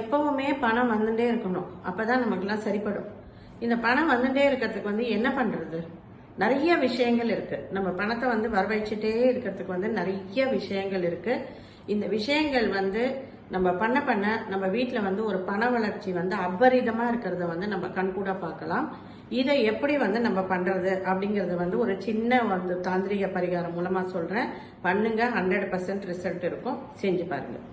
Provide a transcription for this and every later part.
எப்பவுமே பணம் வந்துட்டே இருக்கணும். அப்பதான் நமக்குலாம் சரிப்படும். இந்த பணம் வந்துட்டே இருக்கிறதுக்கு வந்து என்ன பண்றது? நிறைய விஷயங்கள் இருக்கு. நம்ம பணத்தை வந்து வரவழைச்சிட்டே இருக்கிறதுக்கு வந்து நிறைய விஷயங்கள் இருக்கு. இந்த விஷயங்கள் வந்து நம்ம பண்ண பண்ண நம்ம வீட்டில் வந்து ஒரு பண வளர்ச்சி வந்து அபரிதமாக இருக்கிறத வந்து நம்ம கண்கூட பார்க்கலாம். இதை எப்படி வந்து நம்ம பண்ணுறது அப்படிங்கிறது வந்து ஒரு சின்ன வந்து தாந்திரிக பரிகாரம் மூலமாக சொல்கிறேன் பண்ணுங்க ஹண்ட்ரட் பர்சன்ட் ரிசல்ட் இருக்கும். செஞ்சு பாருங்கள்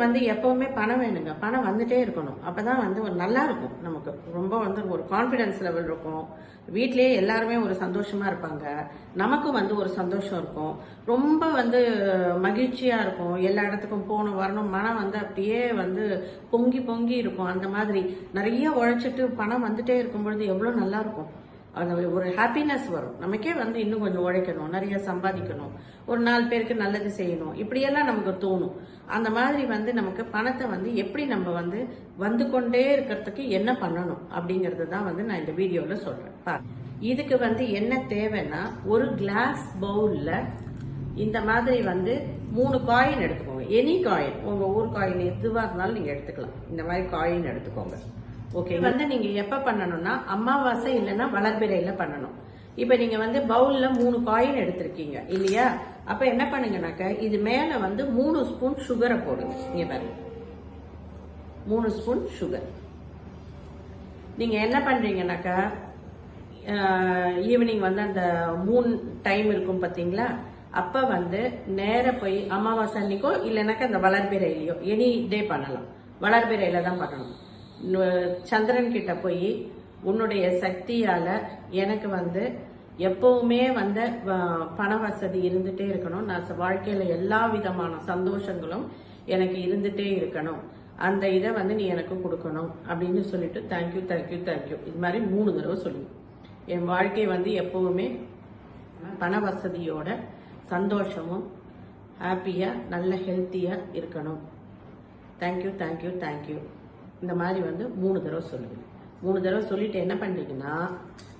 வீட்டில் வந்து எப்பவுமே பணம் வேணுங்க. பணம் வந்துட்டே இருக்கணும். அப்பதான் வந்து ஒரு நல்லா இருக்கும் நமக்கு. ரொம்ப வந்து ஒரு கான்ஃபிடன்ஸ் லெவல் இருக்கும். வீட்லயே எல்லாருமே ஒரு சந்தோஷமா இருப்பாங்க. நமக்கும் வந்து ஒரு சந்தோஷம் இருக்கும். ரொம்ப வந்து மகிழ்ச்சியா இருக்கும். எல்லா இடத்துக்கும் போகணும் வரணும். மனம் வந்து அப்படியே வந்து பொங்கி பொங்கி இருக்கும். அந்த மாதிரி நிறைய உழைச்சிட்டு பணம் வந்துட்டே இருக்கும் பொழுது எவ்வளவு நல்லா இருக்கும். அந்த ஒரு ஹாப்பினஸ் வரும். நமக்கே வந்து இன்னும் கொஞ்சம் உழைக்கணும் நிறைய சம்பாதிக்கணும். ஒரு நாலு பேருக்கு நல்லது செய்யணும். இப்படியெல்லாம் நமக்கு தோணும். அந்த மாதிரி வந்து நமக்கு பணத்தை வந்து எப்படி நம்ம வந்து வந்து கொண்டே இருக்கிறதுக்கு என்ன பண்ணணும் அப்படிங்கிறது தான் வந்து நான் இந்த வீடியோவில் சொல்கிறேன் பாருங்க. இதுக்கு வந்து என்ன தேவைன்னா ஒரு கிளாஸ் பவுலில் இந்த மாதிரி வந்து மூணு காயின் எடுத்துக்கோங்க. எனி காயின் உங்கள் ஊர் காயின் எதுவாக இருந்தாலும் நீங்கள் எடுத்துக்கலாம். இந்த மாதிரி காயின் எடுத்துக்கோங்க. ஓகே வந்து நீங்க எப்ப பண்ணணும்னா அமாவாசை இல்லைன்னா வளர்பிறையில பண்ணணும். இப்ப நீங்க வந்து பவுல்ல மூணு காயின் எடுத்திருக்கீங்க இல்லையா? அப்ப என்ன பண்ணுங்கனாக்க இது மேல வந்து மூணு ஸ்பூன் சுகரை போடுங்க. நீங்க பாருங்க மூணு ஸ்பூன் சுகர் நீங்க என்ன பண்றீங்கனாக்கா ஈவினிங் வந்து அந்த மூணு டைம் இருக்கும் பாத்தீங்களா? அப்ப வந்து நேர போய் அமாவாசை அன்னைக்கோ இல்லைனாக்கா அந்த வளர்பிறையிலையோ எனி டே பண்ணலாம். வளர்பிறையில தான் பண்ணணும். சந்திரன் கிட்ட போய் உன்னுடைய சக்தியால எனக்கு வந்து எப்பவுமே வந்து பண வசதி இருந்துட்டே இருக்கணும். நான் வாழ்க்கையில் வாழ்க்கையில எல்லா விதமான சந்தோஷங்களும் எனக்கு இருந்துட்டே இருக்கணும். அந்த இதை வந்து நீ எனக்கு கொடுக்கணும். அப்படின்னு சொல்லிட்டு தேங்க்யூ தேங்க்யூ தேங்க்யூ இது மாதிரி மூணு தடவை சொல்லி. என் வாழ்க்கை வந்து எப்பவுமே பண வசதியோட சந்தோஷமும் ஹாப்பியா நல்ல ஹெல்த்தியா இருக்கணும். தேங்க்யூ தேங்க்யூ தேங்க்யூ இந்த மாதிரி வந்து மூணு தடவை சொல்லுவீங்க மூணு தடவை சொல்லிட்டு என்ன பண்ணுறீங்கன்னா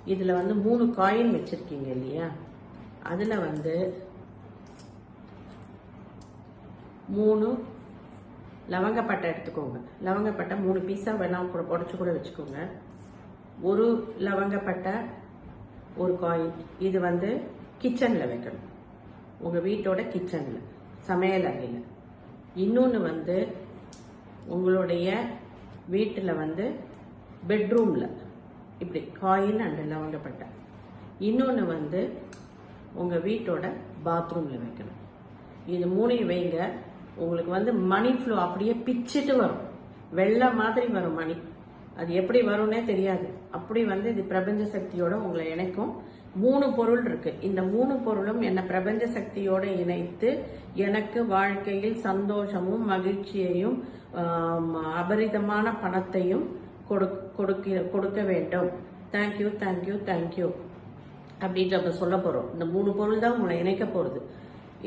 இதில் வந்து மூணு காயின் வச்சுருக்கீங்க இல்லையா? அதில் வந்து மூணு லவங்கப்பட்டை எடுத்துக்கோங்க. லவங்கப்பட்டை மூணு பீஸா வேணா கூட உடச்சி கூட வச்சுக்கோங்க. ஒரு லவங்கப்பட்டை ஒரு காயின் இது வந்து கிச்சனில் வைக்கணும். உங்கள் வீட்டோட கிச்சனில் சமையல் அறையில். இன்னொன்று வந்து உங்களுடைய வீட்டில் வந்து பெட்ரூமில் இப்படி காயில் அண்ட் லவங்கப்பட்டை இன்னொன்று வந்து உங்கள் வீட்டோட பாத்ரூமில் வைக்கணும். இது மூணையும் வைங்க. உங்களுக்கு வந்து மணி ஃப்ளோ அப்படியே பிச்சிட்டு வரும். வெள்ளை மாதிரி வரும் மணி அது எப்படி வரும்னே தெரியாது. அப்படி வந்து இது பிரபஞ்ச சக்தியோட உங்களை இணைக்கும். மூணு பொருள் இருக்கு. இந்த மூணு பொருளும் என்னை பிரபஞ்ச சக்தியோடு இணைத்து எனக்கு வாழ்க்கையில் சந்தோஷமும் மகிழ்ச்சியையும் அபரிதமான பணத்தையும் கொடுக்க கொடுக்க கொடுக்க வேண்டும். தேங்க்யூ தேங்க்யூ தேங்க்யூ அப்படின்ட்டு நம்ம சொல்ல போகிறோம் இந்த மூணு பொருள் தான் உங்களை இணைக்க போகிறது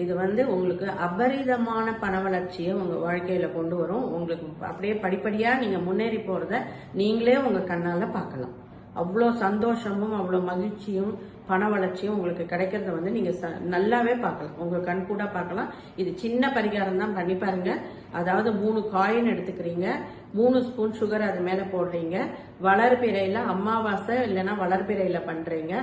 இது வந்து உங்களுக்கு அபரிதமான பண வளர்ச்சியை உங்கள் வாழ்க்கையில் கொண்டு வரும். உங்களுக்கு அப்படியே படிப்படியாக நீங்கள் முன்னேறி போகிறத நீங்களே உங்கள் கண்ணால் பார்க்கலாம். அவ்வளோ சந்தோஷமும் அவ்வளோ மகிழ்ச்சியும் பண வளர்ச்சியும் உங்களுக்கு கிடைக்கிறத வந்து நீங்க ச- நல்லாவே பார்க்கலாம். உங்க கண் கூட பார்க்கலாம். இது சின்ன பரிகாரம் தான் பண்ணி பாருங்க. அதாவது மூணு காயின் எடுத்துக்கிறீங்க. மூணு ஸ்பூன் சுகர் அது மேல போடுறீங்க. வளர்பிறையில அமாவாசை இல்லைன்னா வளர்பிறையில பண்றீங்க.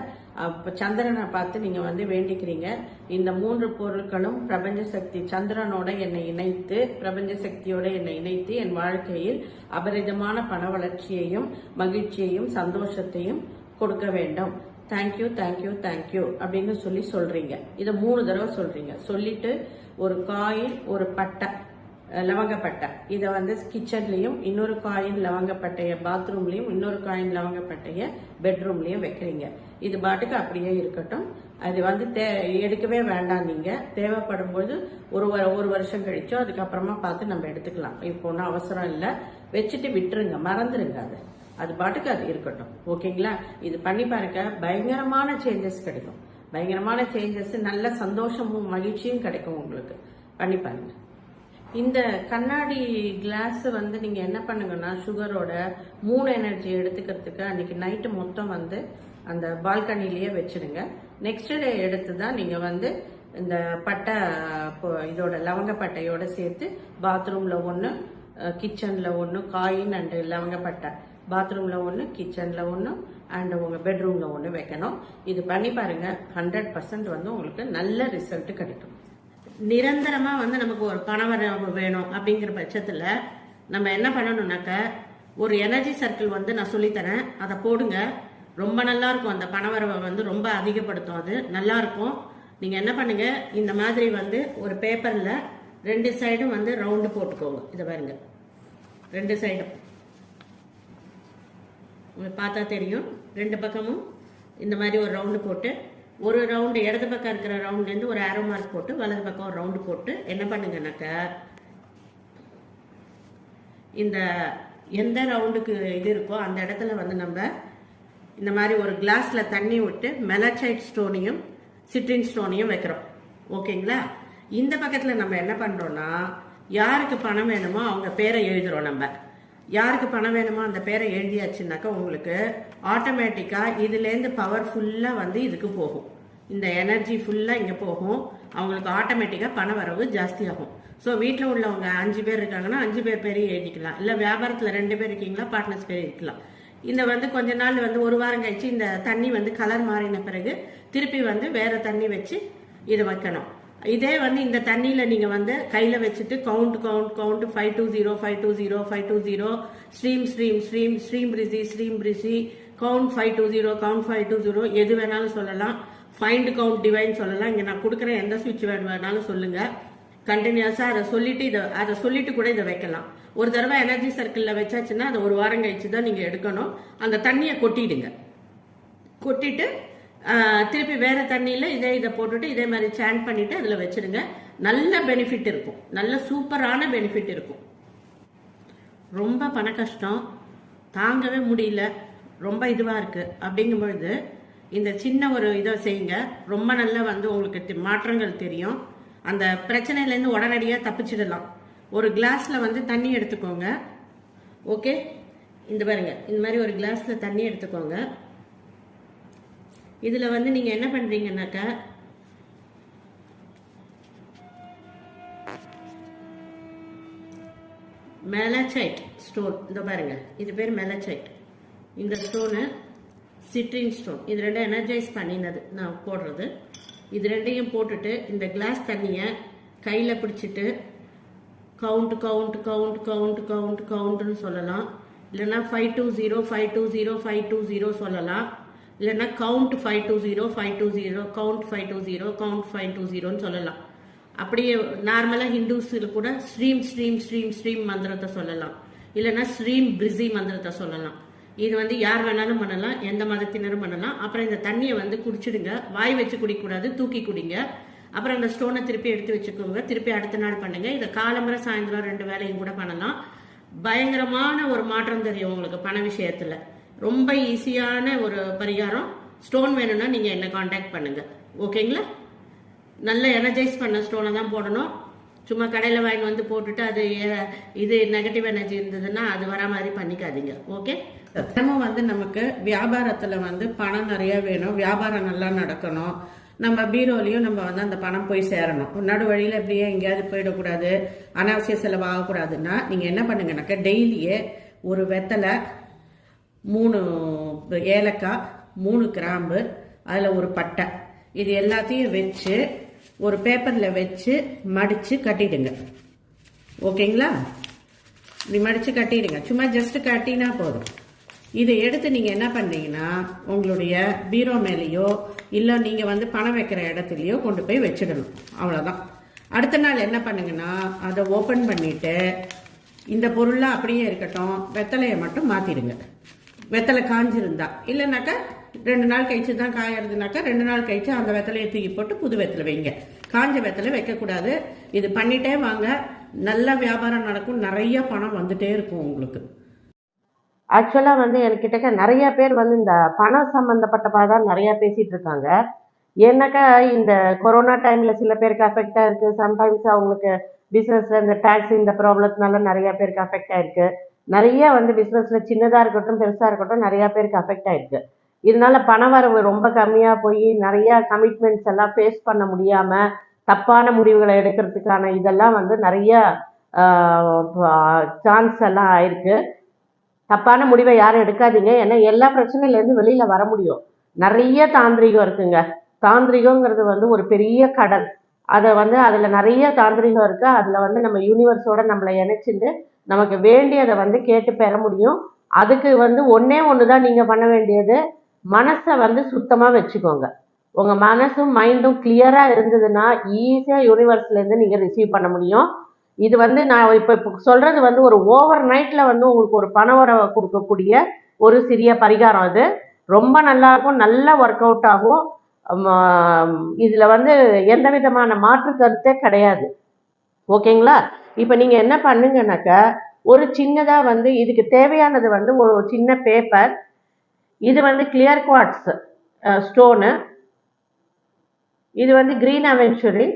அப்போ சந்திரனை பார்த்து நீங்க வந்து வேண்டிக்கிறீங்க. இந்த மூன்று பொருட்களும் பிரபஞ்ச சக்தி சந்திரனோட என்னை இணைத்து பிரபஞ்ச சக்தியோட என்னை இணைத்து என் வாழ்க்கையில் அபரிதமான பண வளர்ச்சியையும் மகிழ்ச்சியையும் சந்தோஷத்தையும் கொடுக்க வேண்டும். தேங்க்யூ தேங்க்யூ தேங்க்யூ அப்படின்னு சொல்லி சொல்றீங்க. இதை மூணு தடவை சொல்றீங்க. சொல்லிட்டு ஒரு காயில் ஒரு பட்டை. லவங்கப்பட்டை. இதை வந்து கிச்சன்லேயும் இன்னொரு காயின் லவங்கப்பட்டைய பாத்ரூம்லேயும் இன்னொரு காயின் லவங்கப்பட்டைய பெட்ரூம்லேயும் வைக்கிறீங்க. இது பாட்டுக்கு அப்படியே இருக்கட்டும். அது வந்து தே எடுக்கவே வேண்டாம் நீங்க. தேவைப்படும் போது ஒரு வ- ஒரு வருஷம் கழிச்சோ அதுக்கப்புறமா பார்த்து நம்ம எடுத்துக்கலாம். இப்போ ஒன்றும் அவசரம் இல்லை. வச்சுட்டு விட்டுருங்க. மறந்துருங்க அதை. அது பாட்டுக்கு அது இருக்கட்டும். ஓகேங்களா? இது பண்ணி பாருங்க. பயங்கரமான சேஞ்சஸ் கிடைக்கும். பயங்கரமான சேஞ்சஸ் நல்ல சந்தோஷமும் மகிழ்ச்சியும் கிடைக்கும் உங்களுக்கு. பண்ணி பாருங்க. இந்த கண்ணாடி கிளாஸ் வந்து நீங்க என்ன பண்ணுங்கன்னா சுகரோட மூணு எனர்ஜி எடுத்துக்கிறதுக்கு அன்னைக்கு நைட்டு மொத்தம் வந்து அந்த பால்கனிலேயே வச்சிடுங்க. நெக்ஸ்ட் டே எடுத்து தான் நீங்க வந்து இந்த பட்டை இப்போ இதோட லவங்கப்பட்டையோட சேர்த்து பாத்ரூம்ல ஒன்று கிச்சனில் ஒன்று காயின் அண்டு லவங்கப்பட்டை பாத்ரூமில் ஒன்று கிச்சனில் ஒன்று அண்டு உங்கள் பெட்ரூமில் ஒன்று வைக்கணும். இது பண்ணி பாருங்க ஹண்ட்ரட் பர்சன்ட் வந்து உங்களுக்கு நல்ல ரிசல்ட் கிடைக்கும். நிரந்தரமாக வந்து நமக்கு ஒரு பணவரவு வேணும் அப்படிங்கிற பட்சத்தில் நம்ம என்ன பண்ணணும்னாக்க ஒரு எனர்ஜி சர்க்கிள் வந்து நான் சொல்லித்தரேன். அதை போடுங்க. ரொம்ப நல்லா இருக்கும். அந்த பணவரவை வந்து ரொம்ப அதிகப்படுத்தும் அது. நல்லா இருக்கும். நீங்கள் என்ன பண்ணுங்க இந்த மாதிரி வந்து ஒரு பேப்பரில் ரெண்டு சைடும் வந்து ரவுண்டு போட்டுக்கோங்க. இதை பாருங்க. ரெண்டு சைடும் பார்த்தா தெரியும். ரெண்டு பக்கமும் இந்த மாதிரி ஒரு ரவுண்டு போட்டு ஒரு ரவுண்டு இடது பக்கம் இருக்கிற ரவுண்ட்லேருந்து ஒரு ஆரோ மார்க் போட்டு வலது பக்கம் ஒரு ரவுண்டு போட்டு என்ன பண்ணுங்கனாக்க இந்த எந்த ரவுண்டுக்கு இது இருக்கோ அந்த இடத்துல வந்து நம்ம இந்த மாதிரி ஒரு கிளாஸில் தண்ணி விட்டு மெலச்சைட் ஸ்டோனையும் சிட்ரின் ஸ்டோனையும் வைக்கிறோம். ஓகேங்களா இந்த பக்கத்தில் நம்ம என்ன பண்ணுறோன்னா யாருக்கு பணம் வேணுமோ அவங்க பேரை எழுதுகிறோம் நம்ம. யாருக்கு பணம் வேணுமோ அந்த பேரை எழுதியாச்சுனாக்கா உங்களுக்கு ஆட்டோமேட்டிக்காக இதுலேருந்து பவர் ஃபுல்லாக வந்து இதுக்கு போகும். இந்த எனர்ஜி ஃபுல்லாக இங்கே போகும். அவங்களுக்கு ஆட்டோமேட்டிக்காக பண வரவு ஜாஸ்தியாகும். ஸோ வீட்டில் உள்ளவங்க அஞ்சு பேர் இருக்காங்கன்னா அஞ்சு பேர் பேரையும் எழுதிக்கலாம். இல்லை வியாபாரத்தில் ரெண்டு பேர் இருக்கீங்களா பார்ட்னர்ஸ் பேர் இருக்கலாம். இந்த வந்து கொஞ்ச நாள் வந்து ஒரு வாரம் கழிச்சு இந்த தண்ணி வந்து கலர் மாறின பிறகு திருப்பி வந்து வேற தண்ணி வச்சு இதை வைக்கணும். இதே வந்து இந்த தண்ணியில் நீங்கள் வந்து கையில் வச்சுட்டு count count count five two zero five two zero five two zero stream stream stream stream Rishi stream Rishi count five two zero count five two zero எது வேணாலும் சொல்லலாம். ஃபைண்ட் கவுண்ட் டிவைன் சொல்லலாம். இங்கே நான் கொடுக்குற எந்த சுவிட்ச் வேர்டு வேணாலும் சொல்லுங்கள் கண்டினியூஸாக அதை சொல்லிட்டு இதை அதை சொல்லிட்டு கூட இதை வைக்கலாம். ஒரு தடவை எனர்ஜி சர்க்கிளில் வச்சாச்சுன்னா அதை ஒரு வாரம் கழிச்சு தான் நீங்கள் எடுக்கணும். அந்த தண்ணியை கொட்டிடுங்க. கொட்டிட்டு திருப்பி வேற தண்ணியில் இதே இதை போட்டுட்டு இதே மாதிரி சேன் பண்ணிட்டு அதில் வச்சிருங்க நல்ல பெனிஃபிட் இருக்கும். நல்ல சூப்பரான பெனிஃபிட் இருக்கும். ரொம்ப பண கஷ்டம். தாங்கவே முடியல. ரொம்ப இதுவாக இருக்கு. அப்படிங்கும் பொழுது இந்த சின்ன ஒரு இதை செய்யுங்க. ரொம்ப நல்லா வந்து உங்களுக்கு தி- மாற்றங்கள் தெரியும். அந்த பிரச்சனையிலேருந்து உடனடியாக தப்பிச்சிடலாம். ஒரு கிளாஸில் வந்து தண்ணி எடுத்துக்கோங்க. ஓகே இந்த பாருங்க. இந்த மாதிரி ஒரு கிளாஸில் தண்ணி எடுத்துக்கோங்க. இதில் வந்து நீங்கள் என்ன பண்ணுறீங்கன்னாக்கா மெலச்சைட் ஸ்டோன் இந்த பாருங்க இது பேர் மெலச்சைட் இந்த ஸ்டோனு சிட்ரின் ஸ்டோன் இது ரெண்டும் எனர்ஜைஸ் பண்ணினது நான் போடுறது. இது ரெண்டையும் போட்டுட்டு இந்த கிளாஸ் தண்ணியை கையில் பிடிச்சிட்டு count count count count count கவுண்ட்னு சொல்லலாம். இல்லைன்னா five two zero five two zero five two zero சொல்லலாம். இல்லைன்னா count five two zero five two zero count five two zero count five two ஜீரோன்னு சொல்லலாம். அப்படியே நார்மலாக ஹிந்துஸில் கூட ஸ்ரீம் ஸ்ரீம் ஸ்ரீம் ஸ்ரீம் மந்திரத்தை சொல்லலாம். இல்லைன்னா ஸ்ரீம் பிரிசி மந்திரத்தை சொல்லலாம். இது வந்து யார் வேணாலும் பண்ணலாம் எந்த மதத்தினரும் பண்ணலாம். அப்புறம் இந்த தண்ணியை வந்து குடிச்சிடுங்க. வாய் வச்சு குடிக்கக்கூடாது தூக்கி குடிங்க. அப்புறம் அந்த ஸ்டோனை திருப்பி எடுத்து வச்சுக்கோங்க. திருப்பி அடுத்த நாள் பண்ணுங்க. இதை காலம்பரை சாயந்தரம் ரெண்டு வேலையும் கூட பண்ணலாம். பயங்கரமான ஒரு மாற்றம் தெரியும் உங்களுக்கு பண விஷயத்துல. ரொம்ப ஈஸியான ஒரு பரிகாரம். ஸ்டோன் வேணும்னா நீங்கள் என்ன காண்டாக்ட் பண்ணுங்கள் ஓகேங்களா நல்ல எனர்ஜைஸ் பண்ண ஸ்டோனை தான் போடணும். சும்மா கடையில் வாங்கி வந்து போட்டுட்டு அது இது நெகட்டிவ் எனர்ஜி இருந்ததுன்னா அது வர மாதிரி பண்ணிக்காதீங்க. ஓகே தினமும் வந்து நமக்கு வியாபாரத்தில் வந்து பணம் நிறைய வேணும். வியாபாரம் நல்லா நடக்கணும். நம்ம பீரோலையும் நம்ம வந்து அந்த பணம் போய் சேரணும். நடு வழியில் இப்படியே எங்கேயாவது போயிடக்கூடாது. அனாவசிய செலவு ஆகக்கூடாதுன்னா நீங்கள் என்ன பண்ணுங்கனாக்கா டெய்லியே ஒரு வெத்தலை மூணு ஏலக்காய் மூணு கிராம்பு அதில் ஒரு பட்டை. இது எல்லாத்தையும் வச்சு ஒரு பேப்பரில் வச்சு மடித்து கட்டிடுங்க. ஓகேங்களா? இப்படி மடித்து கட்டிடுங்க. சும்மா ஜஸ்ட் கட்டினா போதும். இதை எடுத்து நீங்கள் என்ன பண்ணீங்கன்னா உங்களுடைய பீரோ மேலேயோ இல்லை நீங்கள் வந்து பணம் வைக்கிற இடத்துலையோ கொண்டு போய் வச்சிடணும். அவ்வளோதான் அடுத்த நாள் என்ன பண்ணுங்கன்னா அதை ஓப்பன் பண்ணிவிட்டு இந்த பொருள்லாம் அப்படியே இருக்கட்டும் வெத்தலையை மட்டும் மாற்றிடுங்க வெத்தலை காஞ்சிருந்தா. இல்லைனாக்கா ரெண்டு நாள் கழிச்சு தான் காயறதுனாக்கா ரெண்டு நாள் கழிச்சு அந்த வெத்தலையை தூக்கி போட்டு புது வெத்தலை வைங்க. காஞ்ச வெத்தலை வைக்கக்கூடாது. இது பண்ணிட்டே வாங்க. நல்ல வியாபாரம் நடக்கும். நிறைய பணம் வந்துட்டே இருக்கும் உங்களுக்கு. ஆக்சுவலாக வந்து என்கிட்ட நிறைய பேர் வந்து இந்த பணம் சம்மந்தப்பட்ட தான் நிறைய பேசிட்டு இருக்காங்க. ஏன்னாக்கா இந்த கொரோனா டைம்ல சில பேருக்கு அஃபெக்ட் ஆயிருக்கு சம்டைம்ஸ் அவங்களுக்கு பிஸ்னஸில் இந்த டேக்ஸ் இந்த ப்ராப்ளத்தினால நிறைய பேருக்கு அஃபெக்ட் ஆயிருக்கு நிறைய வந்து பிஸ்னஸில் சின்னதாக இருக்கட்டும் பெருசாக இருக்கட்டும் நிறையா பேருக்கு அஃபெக்ட் ஆயிருக்கு. இதனால பணவரவு ரொம்ப கம்மியாக போய் நிறையா கமிட்மெண்ட்ஸ் எல்லாம் ஃபேஸ் பண்ண முடியாமல் தப்பான முடிவுகளை எடுக்கிறதுக்கான இதெல்லாம் வந்து நிறைய சான்ஸ் எல்லாம் ஆயிருக்கு. தப்பான முடிவை யாரும் எடுக்காதீங்க. ஏன்னா எல்லா பிரச்சனையிலேருந்து வெளியில் வர முடியும். நிறைய தாந்திரிகம் இருக்குங்க. தாந்திரிகங்கிறது வந்து ஒரு பெரிய கடல். அதை வந்து அதில் நிறைய தாந்திரிகம் இருக்குது அதில் வந்து நம்ம யூனிவர்ஸோட நம்மளை இணைச்சிட்டு நமக்கு வேண்டியதை வந்து கேட்டு பெற முடியும். அதுக்கு வந்து ஒன்றே ஒன்று தான் நீங்கள் பண்ண வேண்டியது. மனசை வந்து சுத்தமாக வச்சுக்கோங்க. உங்கள் மனசும் மைண்டும் கிளியராக இருந்ததுன்னா ஈஸியாக யூனிவர்ஸ்லேருந்து நீங்கள் ரிசீவ் பண்ண முடியும். இது வந்து நான் இப்போ இப்போ சொல்கிறது வந்து ஒரு ஓவர் நைட்டில் வந்து உங்களுக்கு ஒரு பண உறவை கொடுக்கக்கூடிய ஒரு சிறிய பரிகாரம் அது. ரொம்ப நல்லா இருக்கும் நல்லா ஒர்க் அவுட் ஆகும் இதில் வந்து எந்த விதமான மாற்று கருத்தே கிடையாது. ஓகேங்களா? இப்போ நீங்கள் என்ன பண்ணுங்கனாக்கா ஒரு சின்னதாக வந்து இதுக்கு தேவையானது வந்து ஒரு சின்ன பேப்பர் இது வந்து கிளியர் குவாட்ஸ் ஸ்டோனு இது வந்து க்ரீன் அவென்ச்சுரி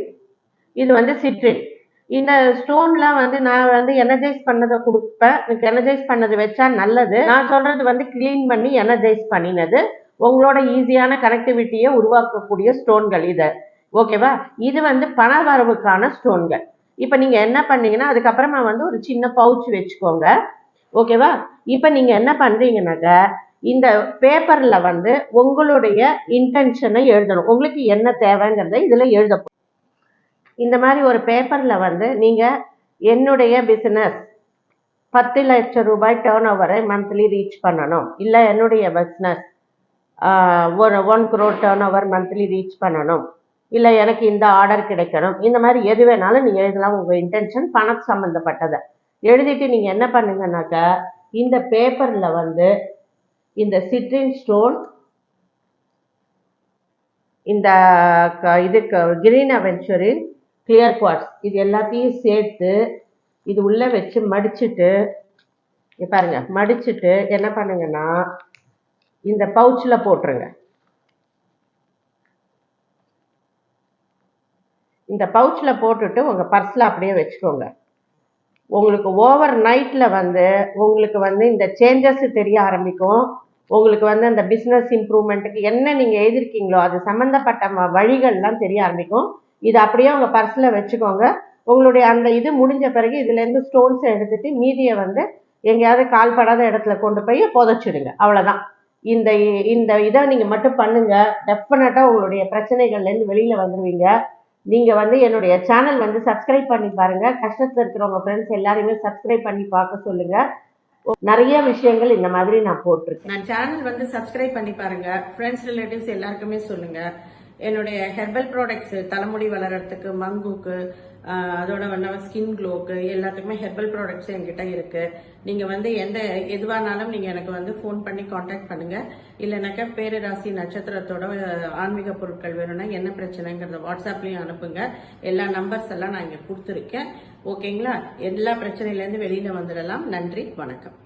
இது வந்து சிட்ரின் இந்த ஸ்டோன்லாம் வந்து நான் வந்து எனர்ஜைஸ் பண்ணதை கொடுப்பேன். எனக்கு எனர்ஜைஸ் பண்ணது வச்சா நல்லது. நான் சொல்றது வந்து க்ளீன் பண்ணி எனர்ஜைஸ் பண்ணினது உங்களோட ஈஸியான கனெக்டிவிட்டியை உருவாக்கக்கூடிய ஸ்டோன்கள் இது. ஓகேவா இது வந்து பண வரவுக்கான ஸ்டோன்கள் இப்போ நீங்கள் என்ன பண்ணீங்கன்னா அதுக்கப்புறமா வந்து ஒரு சின்ன பவுச் வச்சுக்கோங்க. ஓகேவா? இப்போ நீங்கள் என்ன பண்ணுறீங்கனாக்கா இந்த பேப்பரில் வந்து உங்களுடைய இன்டென்ஷனை எழுதணும். உங்களுக்கு என்ன தேவைங்கிறத இதில் எழுத இந்த மாதிரி ஒரு பேப்பரில் வந்து நீங்கள் என்னுடைய பிஸ்னஸ் பத்து லட்சம் ரூபாய் டேர்ன் ஓவரை மந்த்லி ரீச் பண்ணணும். இல்லை என்னுடைய பிஸ்னஸ் ஒரு one crore turn over monthly reach பண்ணணும். இல்லை எனக்கு இந்த ஆர்டர் கிடைக்கணும். இந்த மாதிரி எது வேணாலும் நீங்கள் எழுதலாம். உங்கள் இன்டென்ஷன் பணம் சம்மந்தப்பட்டதை எழுதிட்டு நீங்கள் என்ன பண்ணுங்கனாக்கா இந்த பேப்பரில் வந்து இந்த சிட்ரின் ஸ்டோன் இந்த க- கிரீன் அவென்ச்சுரின் கிளியர் குவார்ட்ஸ் இது எல்லாத்தையும் சேர்த்து இது உள்ளே வச்சு மடிச்சுட்டு பாருங்கள் பாருங்க என்ன பண்ணுங்கன்னா இந்த பவுச்சில் போட்டுருங்க. இந்த பவுச்சில் போட்டுட்டு உங்கள் பர்ஸில் அப்படியே வச்சுக்கோங்க. உங்களுக்கு ஓவர் நைட்டில் வந்து உங்களுக்கு வந்து இந்த சேஞ்சஸ் தெரிய ஆரம்பிக்கும். உங்களுக்கு வந்து அந்த பிஸ்னஸ் இம்ப்ரூவ்மெண்ட்டுக்கு என்ன நீங்கள் எழுதிருக்கீங்களோ அது சம்மந்தப்பட்ட ம- வழிகள்லாம் தெரிய ஆரம்பிக்கும். இது அப்படியே உங்கள் பர்ஸில் வச்சுக்கோங்க. உங்களுடைய அந்த இது முடிஞ்ச பிறகு இதுலேருந்து ஸ்டோன்ஸை எடுத்துகிட்டு மீதியை வந்து எங்கேயாவது கால்படாத இடத்துல கொண்டு போய் புதைச்சிடுங்க. அவ்வளோதான் இந்த இந்த இதை நீங்கள் மட்டும் பண்ணுங்கள் டெஃபினட்டாக உங்களுடைய பிரச்சனைகள்லேருந்து வெளியில் வந்துடுவீங்க நீங்கள் வந்து என்னுடைய சேனல் வந்து சப்ஸ்கிரைப் பண்ணி பாருங்க. கஷ்டத்தில் இருக்கிறவங்க ஃப்ரெண்ட்ஸ் எல்லாருமே சப்ஸ்கிரைப் பண்ணி பார்க்க சொல்லுங்க. நிறைய விஷயங்கள் இந்த மாதிரி நான் போட்டிருக்கேன். நான் சேனல் வந்து சப்ஸ்கிரைப் பண்ணி பாருங்க. ஃப்ரெண்ட்ஸ் ரிலேட்டிவ்ஸ் எல்லாருக்குமே சொல்லுங்க. என்னுடைய ஹெர்பல் ப்ராடக்ட்ஸ் தலைமுடி வளர்கிறதுக்கு மங்குக்கு அதோட வந்து ஸ்கின் க்ளோக்கு எல்லாத்துக்குமே ஹெர்பல் ப்ராடக்ட்ஸ் என்கிட்ட இருக்கு. நீங்க வந்து எந்த எதுவானாலும் நீங்க எனக்கு வந்து ஃபோன் பண்ணி காண்டாக்ட் பண்ணுங்க. இல்லைனாக்கா பேரராசி நட்சத்திரத்தோட ஆன்மீக பொருட்கள் வேணும்னா என்ன பிரச்சனைங்கிறத வாட்ஸ்அப்லயும் அனுப்புங்க. எல்லா நம்பர்ஸ் எல்லாம் நான் இங்க கொடுத்துருக்கேன். ஓகேங்களா? எல்லா பிரச்சனையிலேருந்து வெளியில வந்துடலாம். நன்றி வணக்கம்.